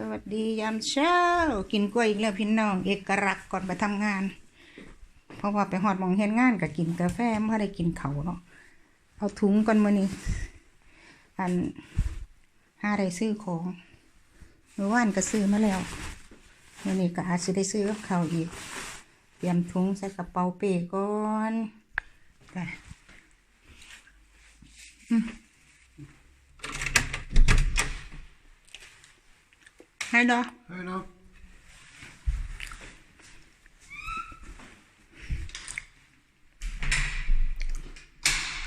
สวัสดียามเช้า กินกล้วยอีกแล้วพี่น้อง เอกลักษณ์ก่อนไปทำงาน เพราะว่าไปหอดมองเฮ็ดงานก็กินกาแฟไม่ได้กินเขาเนาะเอาถุงก่อนมือนี้อันห้าได้ซื้อของเมื่อวานก็ซื้อมาแล้วมื้อนี้ก็อาจจะได้ซื้อกับเขาอีก เตรียมถุงใส่กระเป๋าเป้ก่อนไป อืมให้ดอ Hej då.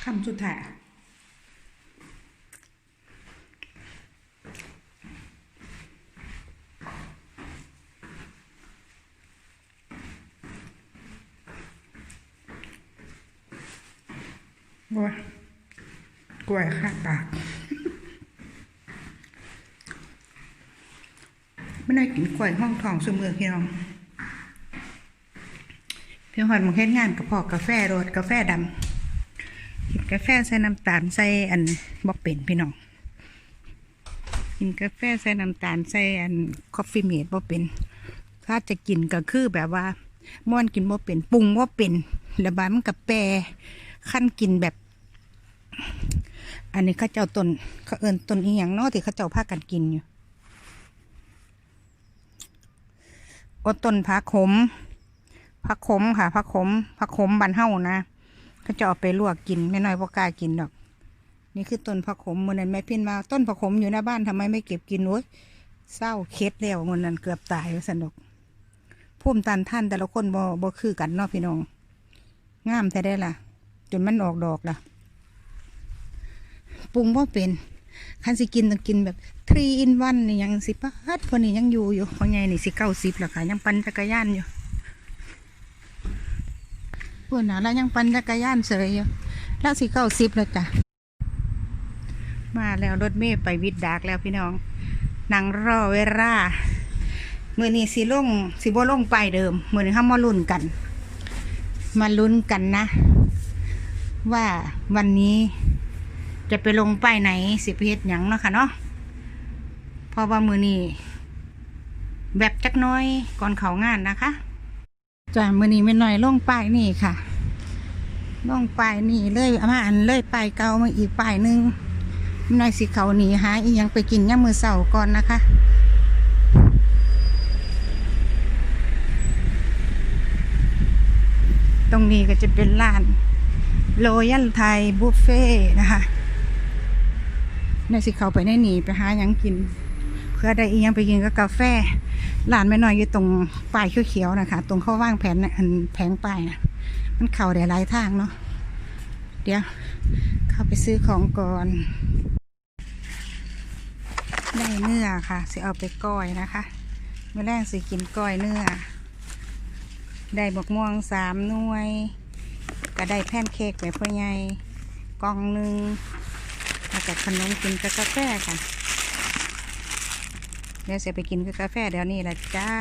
คำสุดท้ายกล้วยกล้วยข้างปาก ไม่ได้กินกล้วยห้องทองสมือพี่น้องพี่หอดมึงเฮ็ดงานกับพอกกาแฟรสกาแฟดำกินกาแฟใส่น้ำตาลใส่อันบ่เป็นพี่น้องกินกาแฟใส่น้ำตาลใส่อันคอฟฟี่เมดบ่เป็น ถ้าจะกินก็คือแบบว่าม่วนกินบ่เป็นปรุงบ่เป็นแล้วบาดมันกับแปรขั้นกินแบบ อันนี้ข้าเจ้าตนเขาเอินตนอีหยังเนาะที่เขาเจ้าพากันกินอยู่ โอต้นผักขมผักขมค่ะผักขมผักขมบานเฮานะเขาจะเอาไปลวกกินไม่น้อยพอกล้ากินดอก นี่คือต้นผักขมมื่อนั้นแม่พินมาต้นผักขมอยู่หน้าบ้านทำไมไม่เก็บกินโอ้ยเศร้าเคสแล้วมื่อนั้นเกือบตายสนุกพุ่มตันท่านแต่ละคนบ่บ่คือกันเนาะพี่น้องงามแท้ได้ล่ะ จนมันออกดอกล่ะปรุงว่าเป็นคันสิกินต้องกินแบบ ทรีอินวันนี่ยังสิปัดพอนี่ยังอยู่อยู่พอไงนี่สิเก้าสิบแล้วค่ะ ยังปั่นจักรยานอยู่พวกน่ะแล้วยังปั่นจักรยานเสยอยู่แล้วสิเข้าสิบแล้วจ้ะมาแล้วรถเมย์ไปวิดดากแล้วพี่น้องนังรอเวลาเมื่อนี้สิลงสิบ่ลงไปเดิมเมือนี้เขามาลุ้นกัน มาลุ้นกันนะ ว่าวันนี้จะไปลงป้ายไหนสิเพชรหยังเนาะค่ะเนาะ เพราะว่ามือนี้แบบจักน้อยก่อนเขางานนะคะจ้ะมือนี้ไม่น้อยลงป้ายนี่ค่ะลงป้ายนี่เลยอามาอันเลยป้ายเก่ามาอีกป้ายนึงไม่น้อยสิเขาหนีหาอีหยังไปกินย่ามือเสาก่อนนะคะตรงนี้ก็จะเป็นร้านโรยัลไทยบุฟเฟ่นะคะในสิเขาไปในหนีไปหายังกิน พื่อได้อียังไปกินก็กาแฟร้านไม่น้อยอยู่ตรงป้ายเขียวๆนะคะ ตรงเข้าว่างแผนน่ะอันแผงป้ายนะมันเข่าได้หลายทางเนาะเดี๋ยว เข้าไปซื้อของก่อน ได้เนื้อค่ะสิเอาไปก้อยนะคะเมื่อแรกสิกินก้อยเนื้อ ได้บกม่วงสามหน่วย ก็ได้แพนเค้กแบบพ่อใหญ่กล่องหนึ่งมาจากขนมกินกับกาแฟค่ะ ดี๋ยวเสียไปกินกาแฟเดี๋ยวนี้ละจ้า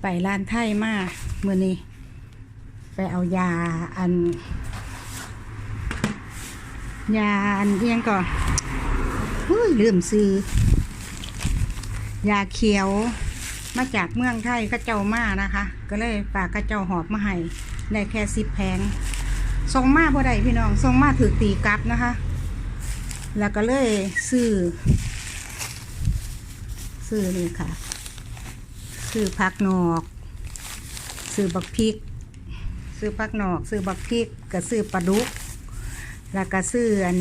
ไปร้านไทยมาเมื่อนี้ ไปเอายาอัน ยาอันเอียงก่อนเฮ้ยลืมซื้อยาเขียวมาจากเมืองไทยเข้าเจ้ามานะคะ ก็เลยฝากเข้าเจ้าหอบมาให้ได้แค่สิบแผงส่งมาบ่ได้พี่น้องส่งมาถือตีกลับนะคะ แล้วก็เลยซื้อซื้อนี่ค่ะ ซื้อผักนอก ซื้อบักพริก ซื้อผักนอก ซื้อบักพริกก็ซื้อปลาดุก แล้วก็ซื้ออัน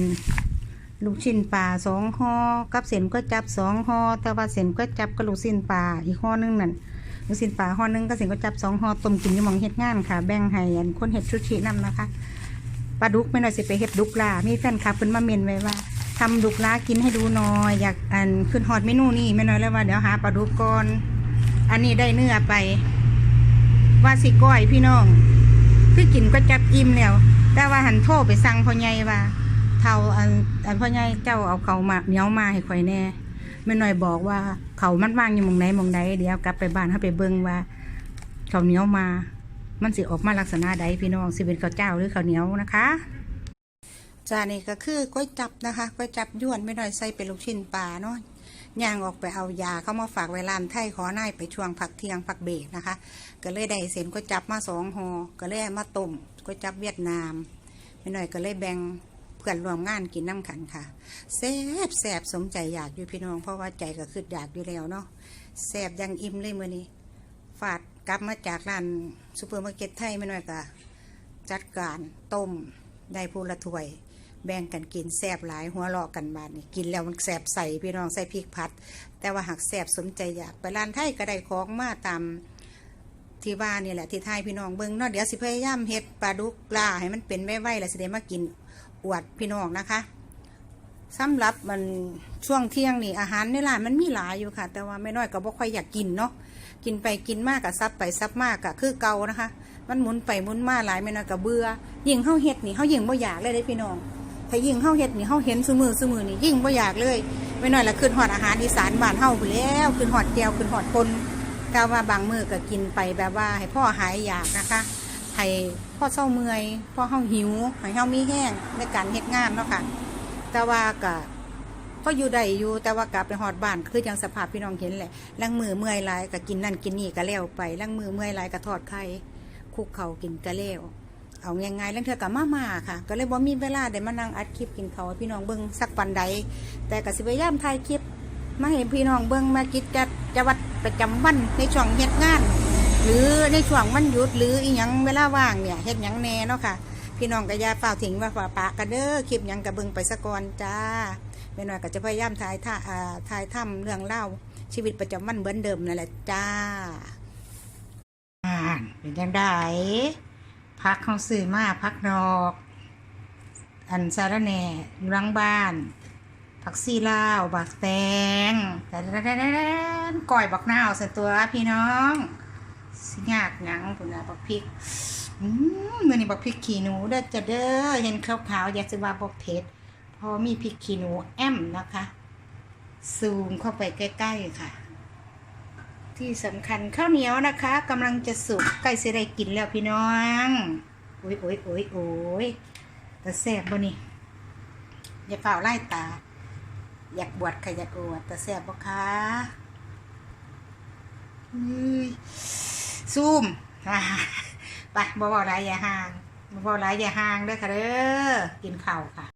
ลูกชิ้นปลาสองห่อกับเส้นก็จับสองห่อแต่ว่าเส้นก็จับกับลูกชิ้นปลาอีกห่อนึงนั่นลูกชิ้นปลาห่อนึงก็เส้นก็จับสองห่อต้มกินยู่มองเฮ็ดงานค่ะ แบ่งให้อันคนเฮ็ดชุชินํนะคะปลาดุกไม่น่อยสิไปเฮ็ดดุกลามีแฟนคลับเพิ่นมาเมนไว้ว่า ทำดุกลากินให้ดูหน่อย อยากอันขึ้นฮอตเมนูนี่ไม่น้อยแล้วว่าเดี๋ยวหาปลาดุกก่อน อันนี้ได้เนื้อไป ว่าสิก้อยพี่น้อง คือกินก็จับอิ่มแล้ว แต่ว่าหันโทรไปสั่งพ่อใหญ่ว่าเท่าอันอันพ่อใหญ่เจ้าเอาเขามาเหนียวมาให้ข่อยแน่ไม่น้อยบอกว่าเขามันว่างอยู่มองไหนมองใดเดี๋ยวกลับไปบ้านเขาไปเบิ่งว่าเขาเหนียวมา มันสิออกมาลักษณะใดพี่น้องสิเป็นข้าวเจ้าหรือข้าวเหนียวนะคะ จานนี้ก็คือก๋วยจับนะคะก๋วยจับยวนไม่น้อยใส่เป็นลูกชิ้นปลาเนาะย่างออกไปเอายาเข้ามาฝากไว้ร้านไทยขอนายไปช่วงผักเที่ยงผักเบรกนะคะ ก็เลยได้เส้นก๋วยจับมาสองห่อก็เลยมาต้มก๋วยจับเวียดนามไม่น้อยก็เลยแบ่งเพื่อนรวมงานกินน้ำขันค่ะแซบแซบสมใจอยากอยู่พี่น้อง เพราะว่าใจก็คืออยากอยู่แล้วเนาะแซบยังอิ่มเลยมื้อนี้ฝาดกลับมาจากร้านซูเปอร์มาร์เก็ตไทยไม่น้อยก็จัดการต้มได้พูละถ้วย แบ่งกันกินแซบหลายหัวเราะกันบาดนี่กินแล้วมันแสบใส่พี่น้องใส่พริกผัด แต่ว่าหากแสบสมใจอยากไปร้านไทยก็ได้ของมาตามที่ว่านนี่แหละที่ไทยพี่น้องเบิ่งเนาะเดี๋ยวสิพยายามเฮ็ดปลาดุกปลาให้มันเป็นไว้ๆแล้วสิได้มากินอวดพี่น้องนะคะสำหรับมันช่วงเที่ยงนี่อาหารในร้านมันมีหลายอยู่ค่ะ แต่ว่าไม่น้อยก็บ่ค่อยอยากกินเนาะกินไปกินมากกับซับไปซับมากกับคือเกานะคะ มันหมุนไปหมุนมาหลายไม่น้อยก็เบื่อยิ่งเฮาเฮ็ดนี่เฮายิ่งบ่อยากเลยเด้พี่น้อง ถ้ายิ่งเฮาเฮ็ดนี่เฮาเห็นซุมือซุมือนี่ยิ่งบ่อยากเลยไม่น้อยละขึ้นฮอดอาหารอีสานบ้านเฮาไปแล้วขึ้นฮอดแก้วขึ้นฮอดคนกาว่าบางมือก็กินไปแบบว่า ให้พ่อหายอยากนะคะให้พ่อเศร้าเมื่อยพ่อเฮาหิวให้เฮามีแห้งในการเฮ็ดงานเนาะค่ะแต่ว่าก็ก็อยู่ได้อยู่แต่ว่ากลับไปฮอดบ้านคือจังสภาพพี่น้องเห็นแหละลังมือเมื่อยหลายก็กินนั่นกินนี่ก็แล้วไปลังมือเมื่อยหลายก็ทอดไข่คุกเข่ากินก็แล้ว เอาง่ายๆแล้วเธอกับมามาค่ะ ก็เลยบ่มีเวลาได้มานั่งอัดคลิปกินเขาวพี่น้องเบิ่งสักปันใดแต่ก็สิพยายามถ่ายคลิปมาให้พี่น้องเบิ่งมากิจจัดจะวัดประจำวันในช่วงเฮ็ดงาน หรือในช่วงวันหยุดหรืออีหยังเวลาว่างเนี่ยเฮ็ดหยังแน่เนาะค่ะ พี่น้องก็อย่าเฝ้าทิ้งว่าฝ่าปะกันเด้อคลิปหยังก็เบิ่งไปสะก่อนจ้าแม่น้อยก็จะพยายามถ่ายท่าอ่าถ่ายทำเรื่องเล่าชีวิตประจำวันเหมือนเดิมนั่นแหละจ้าอ่านเป็นจังได พักเขาซื้อมาพักนอก อันสารแหน่หลังบ้าน ผักซีลาวบักแตงแต่ก่อยบักนาวใส่ตัวพี่น้องสิยากหยังปุ่นนะบักพริกอืมมื่อนี้บักพริกขี้หนูเด้อจะเด้อเห็นขาวๆอยากจะว่าบอกเผ็ดพอมีพริกขี้หนูแอมนะคะ ซูมเข้าไปใกล้ ๆ ค่ะ ที่สำคัญข้าวเหนียวนะคะกำลังจะสุกใกล้จะได้กินแล้วพี่น้องโอ้ยโอ้ยโอ้ยโอ้ยแต่แซ่บบ่นี่อย่าเปล่าไล่ตา อยากบวชค่ะอยากอวดแต่แซ่บบ่คะซูมไปบ่บาๆไรอย่าห่างบ่บาๆไรอย่าห่างเด้อค่ะเด้อกินข้าวค่ะ